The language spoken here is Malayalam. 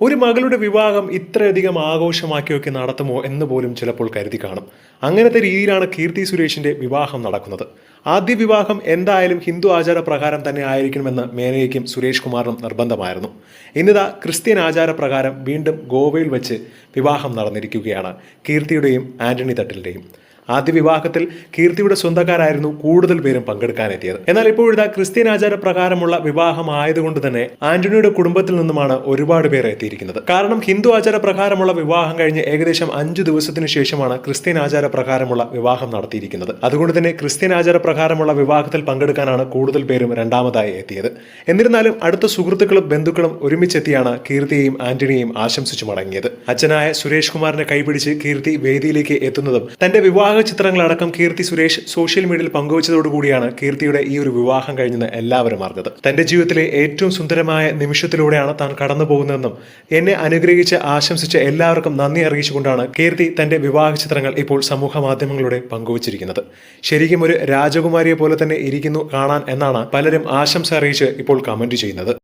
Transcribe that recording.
ഒരു മകളുടെ വിവാഹം ഇത്രയധികം ആഘോഷമാക്കിയൊക്കെ നടത്തുമോ എന്ന് പോലും ചിലപ്പോൾ കരുതി കാണും. അങ്ങനത്തെ രീതിയിലാണ് കീർത്തി സുരേഷിന്റെ വിവാഹം നടക്കുന്നത്. ആദ്യ വിവാഹം എന്തായാലും ഹിന്ദു ആചാരപ്രകാരം തന്നെ ആയിരിക്കണമെന്ന് മേനയ്ക്കും സുരേഷ് കുമാറിനും നിർബന്ധമായിരുന്നു. ഇന്നിതാ ക്രിസ്ത്യൻ ആചാരപ്രകാരം വീണ്ടും ഗോവയിൽ വെച്ച് വിവാഹം നടന്നിരിക്കുകയാണ് കീർത്തിയുടെയും ആന്റണി തട്ടിലിന്റെയും. ആദ്യ വിവാഹത്തിൽ കീർത്തിയുടെ സ്വന്തക്കാരായിരുന്നു കൂടുതൽ പേരും പങ്കെടുക്കാനെത്തിയത്. എന്നാൽ ഇപ്പോഴിതാ ക്രിസ്ത്യൻ ആചാരപ്രകാരമുള്ള വിവാഹം ആയതുകൊണ്ട് തന്നെ ആന്റണിയുടെ കുടുംബത്തിൽ നിന്നുമാണ് ഒരുപാട് പേർ എത്തിയിരിക്കുന്നത്. കാരണം ഹിന്ദു ആചാരപ്രകാരമുള്ള വിവാഹം കഴിഞ്ഞ് ഏകദേശം അഞ്ചു ദിവസത്തിന് ശേഷമാണ് ക്രിസ്ത്യൻ ആചാരപ്രകാരമുള്ള വിവാഹം നടത്തിയിരിക്കുന്നത്. അതുകൊണ്ട് തന്നെ ക്രിസ്ത്യൻ ആചാരപ്രകാരമുള്ള വിവാഹത്തിൽ പങ്കെടുക്കാനാണ് കൂടുതൽ പേരും രണ്ടാമതായി എത്തിയത്. എന്നിരുന്നാലും അടുത്ത സുഹൃത്തുക്കളും ബന്ധുക്കളും ഒരുമിച്ചെത്തിയാണ് കീർത്തിയെയും ആന്റണിയെയും ആശംസിച്ചു മടങ്ങിയത്. അച്ഛനായ സുരേഷ് കുമാറിനെ കൈപിടിച്ച് കീർത്തി വേദിയിലേക്ക് എത്തുന്നതും തന്റെ വിവാഹ ചിത്രങ്ങളടക്കം കീർത്തി സുരേഷ് സോഷ്യൽ മീഡിയയിൽ പങ്കുവച്ചതോടുകൂടിയാണ് കീർത്തിയുടെ ഈ ഒരു വിവാഹം കഴിഞ്ഞെന്ന് എല്ലാവരും അറിഞ്ഞത്. തന്റെ ജീവിതത്തിലെ ഏറ്റവും സുന്ദരമായ നിമിഷത്തിലൂടെയാണ് താൻ കടന്നു പോകുന്നതെന്നും എന്നെ അനുഗ്രഹിച്ച് ആശംസിച്ച എല്ലാവർക്കും നന്ദി അറിയിച്ചുകൊണ്ടാണ് കീർത്തി തന്റെ വിവാഹ ചിത്രങ്ങൾ ഇപ്പോൾ സമൂഹ മാധ്യമങ്ങളിലൂടെ പങ്കുവച്ചിരിക്കുന്നത്. ശരിക്കും ഒരു രാജകുമാരിയെ പോലെ തന്നെ ഇരിക്കുന്നു കാണാൻ എന്നാണ് പലരും ആശംസ അറിയിച്ച് ഇപ്പോൾ കമന്റ് ചെയ്യുന്നത്.